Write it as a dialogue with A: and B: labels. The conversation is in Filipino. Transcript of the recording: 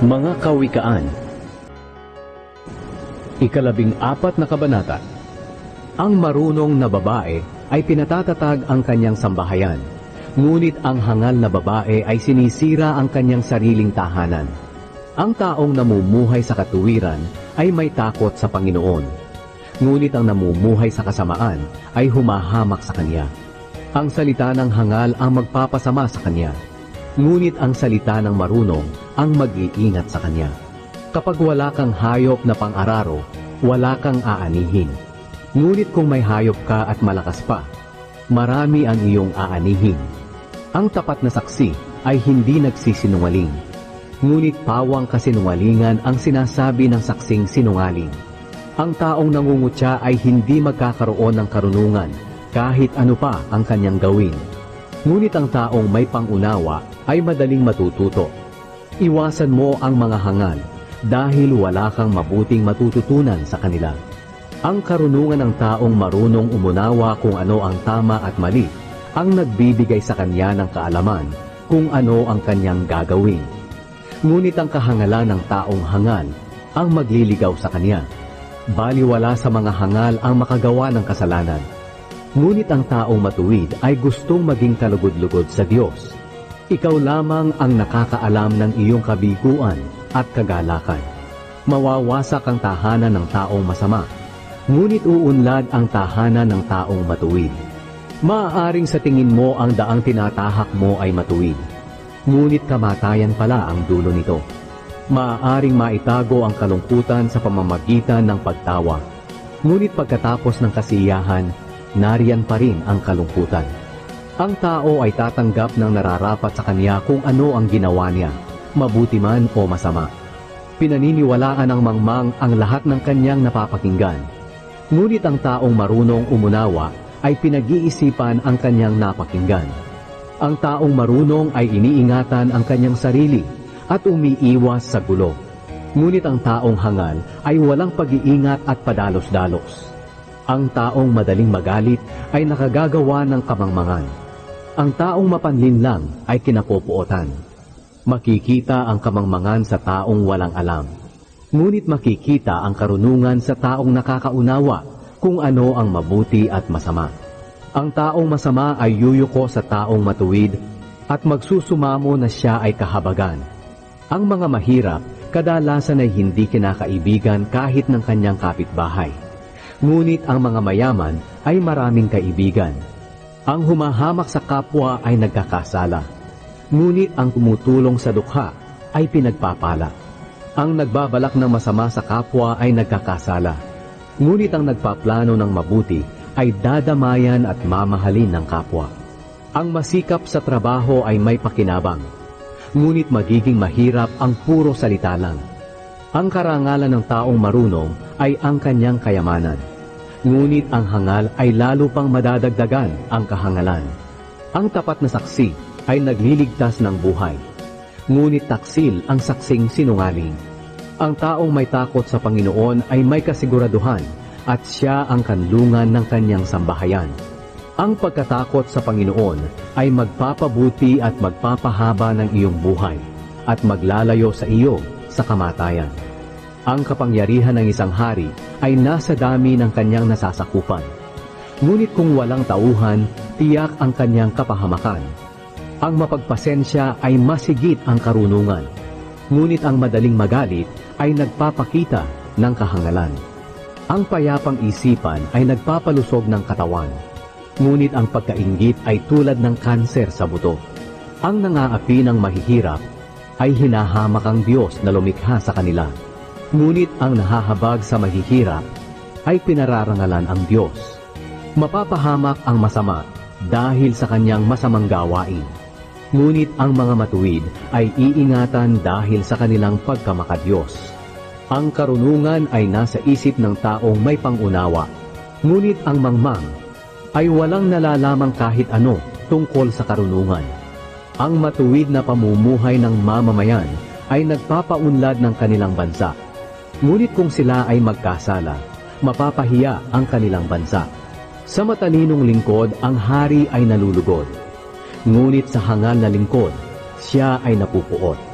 A: Mga Kawikaan Ikalabing apat na kabanata Ang marunong na babae ay pinatatatag ang kanyang sambahayan, ngunit ang hangal na babae ay sinisira ang kanyang sariling tahanan. Ang taong namumuhay sa katuwiran ay may takot sa Panginoon, ngunit ang namumuhay sa kasamaan ay humahamak sa Kanya. Ang salita ng hangal ang magpapasama sa Kanya, ngunit ang salita ng marunong ang mag-iingat sa Kanya. Kapag wala kang hayop na pang-araro, wala kang aanihin. Ngunit kung may hayop ka at malakas pa, marami ang iyong aanihin. Ang tapat na saksi ay hindi nagsisinungaling. Ngunit pawang kasinungalingan ang sinasabi ng saksing sinungaling. Ang taong nangungutya ay hindi magkakaroon ng karunungan kahit ano pa ang kanyang gawin. Ngunit ang taong may pangunawa ay madaling matututo. Iwasan mo ang mga hangal dahil wala kang mabuting matututunan sa kanila. Ang karunungan ng taong marunong umunawa kung ano ang tama at mali ang nagbibigay sa kanya ng kaalaman kung ano ang kanyang gagawin. Ngunit ang kahangalan ng taong hangal ang magliligaw sa kanya. Baliwala sa mga hangal ang makagawa ng kasalanan. Ngunit ang taong matuwid ay gustong maging kalugod-lugod sa Diyos. Ikaw lamang ang nakakaalam ng iyong kabiguan at kagalakan. Mawawasak ang tahanan ng taong masama, ngunit uunlad ang tahanan ng taong matuwid. Maaaring sa tingin mo ang daang tinatahak mo ay matuwid, ngunit kamatayan pala ang dulo nito. Maaaring maitago ang kalungkutan sa pamamagitan ng pagtawa, ngunit pagkatapos ng kasiyahan, nariyan pa rin ang kalungkutan. Ang tao ay tatanggap ng nararapat sa kanya kung ano ang ginawa niya, mabuti man o masama. Pinaniniwalaan ng mangmang ang lahat ng kanyang napapakinggan. Ngunit ang taong marunong umunawa ay pinag-iisipan ang kanyang napakinggan. Ang taong marunong ay iniingatan ang kanyang sarili at umiiwas sa gulo. Ngunit ang taong hangal ay walang pag-iingat at padalos-dalos. Ang taong madaling magalit ay nakagagawa ng kamangmangan. Ang taong mapanlinlang ay kinapopuotan. Makikita ang kamangmangan sa taong walang alam. Ngunit makikita ang karunungan sa taong nakakaunawa kung ano ang mabuti at masama. Ang taong masama ay yuyuko sa taong matuwid at magsusumamo na siya ay kahabagan. Ang mga mahirap kadalasan ay hindi kinakaibigan kahit ng kanyang kapitbahay. Ngunit ang mga mayaman ay maraming kaibigan. Ang humahamak sa kapwa ay nagkakasala. Ngunit ang tumutulong sa dukha ay pinagpapala. Ang nagbabalak ng masama sa kapwa ay nagkakasala. Ngunit ang nagpaplano ng mabuti ay dadamayan at mamahalin ng kapwa. Ang masikap sa trabaho ay may pakinabang. Ngunit magiging mahirap ang puro salita lang. Ang karangalan ng taong marunong ay ang kanyang kayamanan. Ngunit ang hangal ay lalo pang madadagdagan ang kahangalan. Ang tapat na saksi ay nagliligtas ng buhay. Ngunit taksil ang saksing sinungaling. Ang taong may takot sa Panginoon ay may kasiguraduhan at siya ang kanlungan ng kanyang sambahayan. Ang pagkatakot sa Panginoon ay magpapabuti at magpapahaba ng iyong buhay at maglalayo sa iyo sa kamatayan. Ang kapangyarihan ng isang hari ay nasa dami ng kanyang nasasakupan. Ngunit kung walang tauhan, tiyak ang kanyang kapahamakan. Ang mapagpasensya ay masigit ang karunungan. Ngunit ang madaling magalit ay nagpapakita ng kahangalan. Ang payapang isipan ay nagpapalusog ng katawan. Ngunit ang pagkaingit ay tulad ng kanser sa buto. Ang nangaapi ng mahihirap ay hinahamak ang Diyos na lumikha sa kanila. Ngunit ang nahahabag sa mahihirap ay pinararangalan ang Diyos. Mapapahamak ang masama dahil sa kanyang masamang gawain. Ngunit ang mga matuwid ay iingatan dahil sa kanilang pagkamakadiyos. Ang karunungan ay nasa isip ng taong may pangunawa. Ngunit ang mangmang ay walang nalalamang kahit ano tungkol sa karunungan. Ang matuwid na pamumuhay ng mamamayan ay nagpapaunlad ng kanilang bansa. Ngunit kung sila ay magkasala, mapapahiya ang kanilang bansa. Sa matalinong lingkod, ang hari ay nalulugod. Ngunit sa hangal na lingkod, siya ay napupuot.